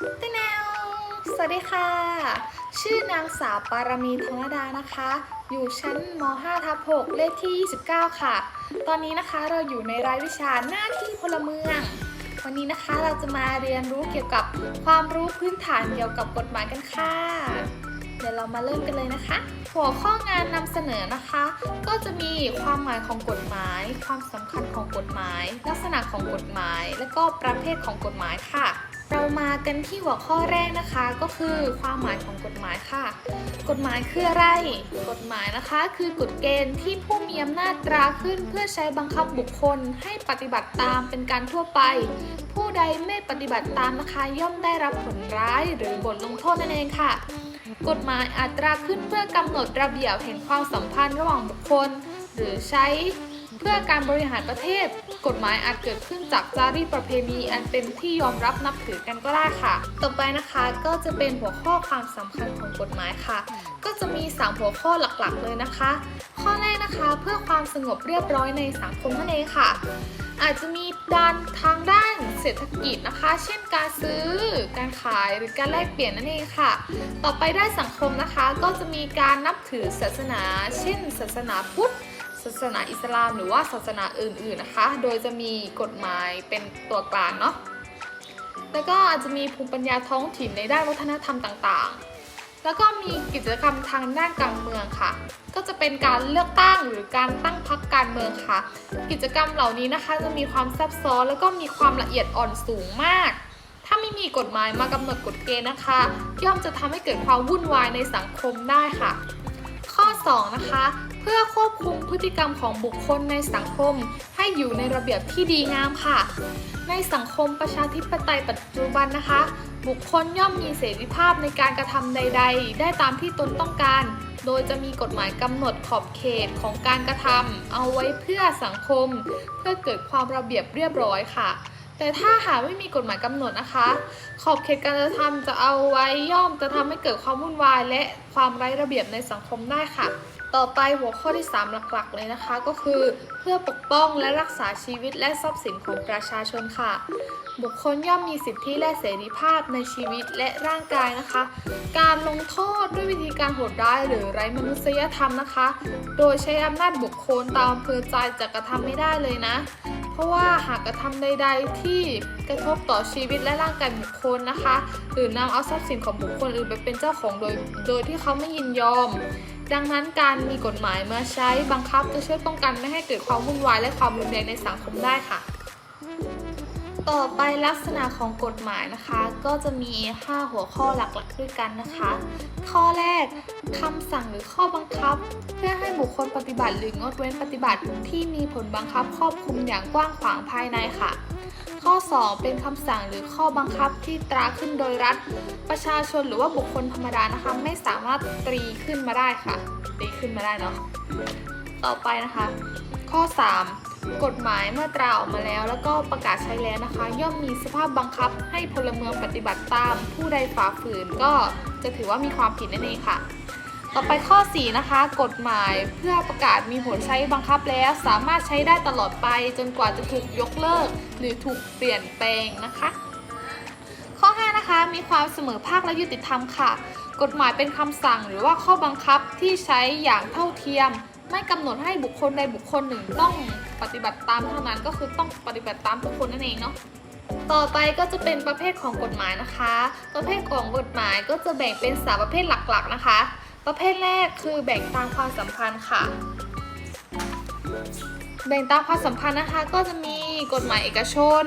ตแนวสวัสดีค่ะ ชื่อนางสาวปารมีธนดานะคะ อยู่ชั้นม5ทับ6เลขที่ 29 ค่ะ ตอนนี้นะคะเราอยู่ในรายวิชาหน้าที่พลเมือง วันนี้นะคะเราจะมาเรียนรู้เกี่ยวกับความรู้พื้นฐานเกี่ยวกับกฎหมายกันค่ะ เดี๋ยวเรามาเริ่มกันเลยนะคะ หัวข้องานนำเสนอนะคะ ก็จะมีความหมายของกฎหมาย ความสำคัญของกฎหมาย ลักษณะของกฎหมาย และก็ประเภทของกฎหมายค่ะ เรามากันที่หัวข้อแรกนะคะก็คือความหมายของกฎหมายค่ะ กฎหมายคืออะไร กฎหมายนะคะคือกฎเกณฑ์ที่ผู้มีอำนาจตราขึ้น เพื่อใช้บังคับบุคคลให้ปฏิบัติตามเป็นการทั่วไป ผู้ใดไม่ปฏิบัติตามนะคะย่อมได้รับผลร้ายหรือบทลงโทษนั่นเองค่ะ กฎหมายอัตราขึ้นเพื่อกำหนดระเบียบแห่งความสัมพันธ์ระหว่างบุคคล หรือใช้ พื่อการบริหารประเทศ กฎหมายอาจเกิดขึ้นจากจารีตประเพณีอันเป็นที่ยอมรับนับถือกันก็ได้ค่ะ ต่อไปนะคะก็จะเป็นหัวข้อความสำคัญของกฎหมายค่ะ ก็จะมี 3 หัวข้อหลักๆ เลยนะคะ ข้อแรกนะคะเพื่อความสงบเรียบร้อยในสังคมนั่นเองค่ะ อาจจะมีด้านทางด้านเศรษฐกิจนะคะ เช่นการซื้อ การขายหรือการแลกเปลี่ยนนั่นเองค่ะ ต่อไปได้านสังคมนะคะก็จะมีการนับถือศาสนา เช่น ศาสนาพุทธ ศาสนาอิสลามหรือว่าศาสนาอื่นๆนะคะ โดยจะมีกฎหมายเป็นตัวกลางเนาะ แล้วก็อาจจะมีภูมิปัญญาท้องถิ่นในด้านวัฒนธรรมต่างๆ แล้วก็มีกิจกรรมทางด้านการเมืองค่ะ ก็จะเป็นการเลือกตั้งหรือการตั้งพรรคการเมืองค่ะ กิจกรรมเหล่านี้นะคะ จะมีความซับซ้อนแล้วก็มีความละเอียดอ่อนสูงมากถ้าไม่มีกฎหมายมากำหนดกฎเกณฑ์นะคะ ย่อมจะทำให้เกิดความวุ่นวายในสังคมได้ค่ะ ข้อ 2 นะคะ เพื่อควบคุมพฤติกรรมของบุคคลในสังคม ให้อยู่ในระเบียบที่ดีงามค่ะ ในสังคมประชาธิปไตยปัจจุบันนะคะ บุคคลย่อมมีเสรีภาพในการกระทำใด ๆ ได้ตามที่ตนต้องการ โดยจะมีกฎหมายกำหนดขอบเขตของการกระทำเอาไว้เพื่อสังคม เพื่อเกิดความระเบียบเรียบร้อยค่ะ แต่ถ้าหากไม่มีกฎหมายกำหนดนะคะ ขอบเขตการกระทำจะเอาไว้ย่อมจะทำให้เกิดความวุ่นวาย และความไร้ระเบียบในสังคมได้ค่ะ ต่อไปหัวข้อที่ 3 หลักๆ เลยนะคะ ก็คือเพื่อปกป้องและรักษาชีวิตและทรัพย์สินของประชาชนค่ะ บุคคลย่อมมีสิทธิและเสรีภาพในชีวิตและร่างกายนะคะ การลงโทษด้วยวิธีการโหดร้ายหรือไร้มนุษยธรรมนะคะ โดยใช้อำนาจบุคคลตามอำเภอใจจะกระทำไม่ได้เลยนะ เพราะว่าหากกระทำใด ๆ ที่กระทบต่อชีวิตและร่างกายบุคคลนะคะ หรือนำเอาทรัพย์สินของบุคคลอื่นไปเป็นเจ้าของโดยโดยที่เขาไม่ยินยอม ดังนั้นการมีกฎหมายมาใช้บังคับจะช่วยป้องกันไม่ให้เกิดความวุ่นวายและความรุนแรงในสังคมได้ค่ะ ต่อไปลักษณะของกฎหมายนะคะ ก็จะมี 5 หัวข้อหลักๆด้วยกันนะคะ ข้อแรกคำสั่งหรือข้อบังคับ เพื่อให้บุคคลปฏิบัติหรืองดเว้นปฏิบัติที่มีผลบังคับครอบคลุมอย่างกว้างขวางภายในค่ะ ข้อ 2 เป็นคำสั่งหรือข้อบังคับที่ตราขึ้นโดยรัฐ ประชาชนหรือว่าบุคคลธรรมดานะคะไม่สามารถตรีขึ้นมาได้ค่ะตรีขึ้นมาได้เนาะต่อไปนะคะ ข้อ 3 กฎหมายเมื่อตราออกมาแล้ว แล้วก็ประกาศใช้แล้วนะคะ ย่อมมีสภาพบังคับให้พลเมืองปฏิบัติตาม ผู้ใดฝ่าฝืนก็จะถือว่ามีความผิดนั่นเองค่ะ ต่อไปข้อ 4 นะคะ กฎหมายเพื่อประกาศมีผลใช้บังคับแล้ว สามารถใช้ได้ตลอดไปจนกว่าจะถูกยกเลิก หรือถูกเปลี่ยนแปลงนะคะ ข้อ 5 นะคะ มีความเสมอภาคและยุติธรรมค่ะ กฎหมายเป็นคำสั่งหรือว่าข้อบังคับที่ใช้อย่างเท่าเทียม ไม่กำหนดให้บุคคลใดบุคคลหนึ่งต้องปฏิบัติตามเท่านั้นก็คือต้องปฏิบัติตามทุกคนนั่นเองเนาะต่อไปก็จะเป็นประเภทของกฎหมายนะคะ ประเภทของกฎหมายก็จะแบ่งเป็นสามประเภทหลักๆนะคะ ประเภทแรกคือแบ่งตามความสัมพันธ์ค่ะ แบ่งตามความสัมพันธ์นะคะก็จะมีกฎหมายเอกชน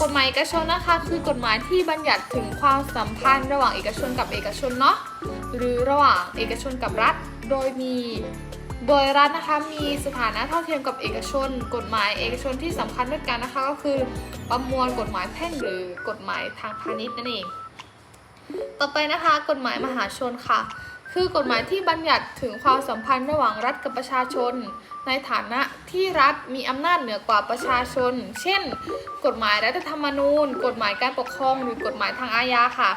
กฎหมายเอกชนนะคะ คือกฎหมายที่บัญญัติถึงความสัมพันธ์ระหว่างเอกชนกับเอกชนเนาะหรือระหว่างเอกชนกับรัฐ โดยมี โดยรัฐนะคะมีสถานะเท่าเทียมกับเอกชน กฎหมายเอกชนที่สำคัญด้วยกันนะคะก็คือประมวลกฎหมายแพ่งหรือกฎหมายทางพาณิชย์นั่นเอง ต่อไปนะคะกฎหมายมหาชนค่ะ คือกฎหมายที่บัญญัติถึงความสัมพันธ์ระหว่างรัฐกับประชาชน ในฐานะที่รัฐมีอำนาจเหนือกว่าประชาชน เช่น กฎหมายรัฐธรรมนูญ กฎหมายการปกครอง หรือกฎหมายทางอาญาค่ะ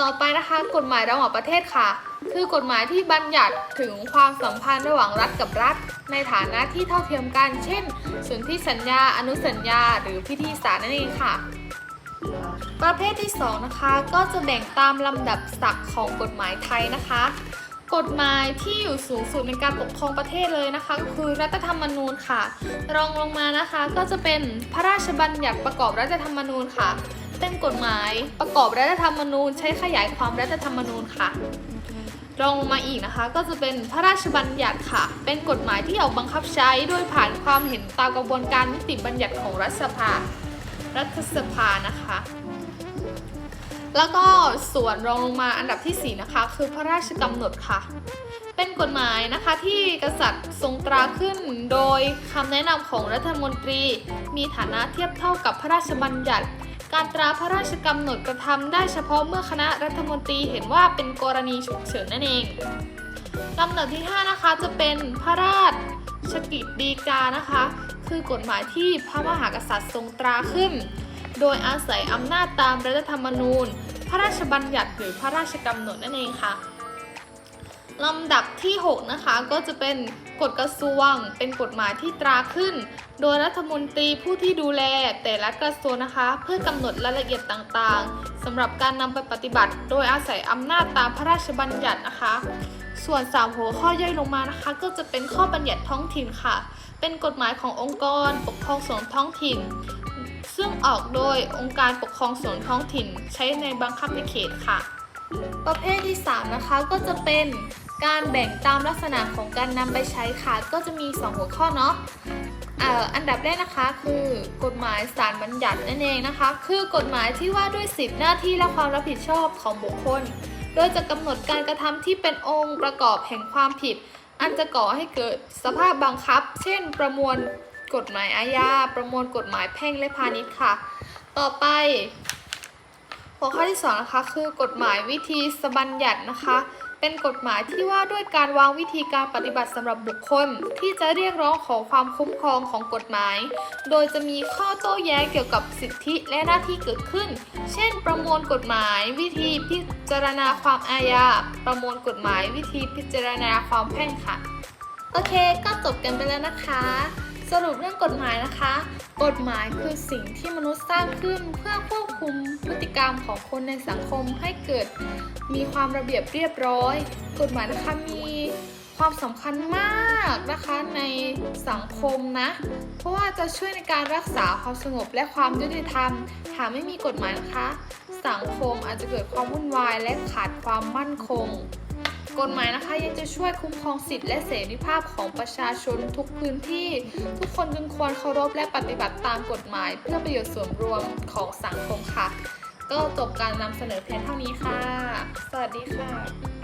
ต่อไปนะคะ กฎหมายระหว่างประเทศค่ะ คือกฎหมายที่บัญญัติถึงความสัมพันธ์ระหว่างรัฐกับรัฐ ในฐานะที่เท่าเทียมกัน เช่นสนธิสัญญา อนุสัญญา หรือพิธีสารนั่นเองค่ะ ประเภทที่ 2 นะคะ ก็จะแบ่งตามลำดับศักดิ์ของกฎหมายไทยนะคะ กฎหมายที่อยู่สูงสุดในการปกครองประเทศเลยนะคะ ก็คือรัฐธรรมนูญค่ะ รองลงมานะคะก็จะเป็นพระราชบัญญัติประกอบรัฐธรรมนูญค่ะ เป็นกฎหมายประกอบรัฐธรรมนูญ ใช้ขยายความรัฐธรรมนูญค่ะรองลงมาอีกนะคะก็จะเป็นพระราชบัญญัติค่ะ เป็นกฎหมายที่ออกบังคับใช้โดยผ่านความเห็นตามกระบวนการนิติบัญญัติของรัฐสภา รัฐสภานะคะ แล้วก็ส่วนรองลงมาอันดับทีสี่4 นะคะ คือพระราชกำหนดค่ะ เป็นกฎหมายนะคะที่กษัตริย์ทรงตราขึ้นโดยคำแนะนำของรัฐมนตรี มีฐานะเทียบเท่ากับพระราชบัญญัติ การตราพระราชกำหนดกระทำได้เฉพาะเมื่อคณะรัฐมนตรีเห็นว่าเป็นกรณีฉุกเฉินนั่นเองลำดับที่ 5 นะคะจะเป็นพระราชกิจฎีกานะคะ คือกฎหมายที่พระมหากษัตริย์ทรงตราขึ้น โดยอาศัยอำนาจตามรัฐธรรมนูญ พระราชบัญญัติหรือพระราชกำหนดนั่นเองค่ะ ลำดับที่ 6 นะคะก็จะเป็นกฎกระทรวง เป็นกฎหมายที่ตราขึ้น โดยรัฐมนตรีผู้ที่ดูแล แต่ละกระทรวงนะคะ เพื่อกำหนดรายละเอียดต่างๆสำหรับการนำไปปฏิบัติ โดยอาศัยอำนาจตามพระราชบัญญัตินะคะ ส่วน 3 หัวข้อย่อยลงมานะคะ ก็จะเป็นข้อบัญญัติท้องถิ่นค่ะ เป็นกฎหมายขององค์กร ปกครองส่วนท้องถิ่น ซึ่งออกโดยองค์การปกครองส่วนท้องถิ่น ใช้ในบังคับในเขตค่ะ ประเภทที่ 3 นะคะก็จะเป็น การแบ่งตามลักษณะของการนำไปใช้ค่ะก็จะมี 2 หัวข้อเนาะอันดับแรกนะคะคือกฎหมายสารบัญญัตินั่นเองนะคะ คือกฎหมายที่ว่าด้วยสิทธิหน้าที่และความรับผิดชอบของบุคคล โดยจะกำหนดการกระทำที่เป็นองค์ประกอบแห่งความผิด อันจะก่อให้เกิดสภาพบังคับ เช่น ประมวลกฎหมายอาญาประมวลกฎหมายแพ่งและพาณิชย์ค่ะ ต่อไป หัวข้อที่2นะคะคือกฎหมายวิธีสบัญญัตินะคะ เป็นกฎหมายที่ว่าด้วยการวางวิธีการปฏิบัติสำหรับบุคคล ที่จะเรียกร้องขอความคุ้มครองของกฎหมาย โดยจะมีข้อโต้แย้งเกี่ยวกับสิทธิและหน้าที่เกิดขึ้น เช่น ประมวลกฎหมาย วิธีพิจารณาความอาญาประมวลกฎหมาย วิธีพิจารณาความแพ่งค่ะ โอเค ก็จบกันไปแล้วนะคะ สรุปเรื่องกฎหมายนะคะ กฎหมายคือสิ่งที่มนุษย์สร้างขึ้นเพื่อควบคุมพฤติกรรมของคนในสังคมให้เกิด มีความระเบียบเรียบร้อย กฎหมายนะคะมีความสำคัญมากนะคะในสังคมนะ เพราะว่าจะช่วยในการรักษาความสงบและความยุติธรรม หากไม่มีกฎหมายนะคะ สังคมอาจจะเกิดความวุ่นวายและขาดความมั่นคง กฎหมายนะคะยังจะช่วยคุ้มครองสิทธิและเสรีภาพของประชาชนทุกพื้นที่ ทุกคนจึงควรเคารพและปฏิบัติตามกฎหมาย เพื่อประโยชน์ส่วนรวมของสังคมค่ะ ก็จบการนำเสนอเพียงเท่านี้ค่ะ สวัสดีค่ะ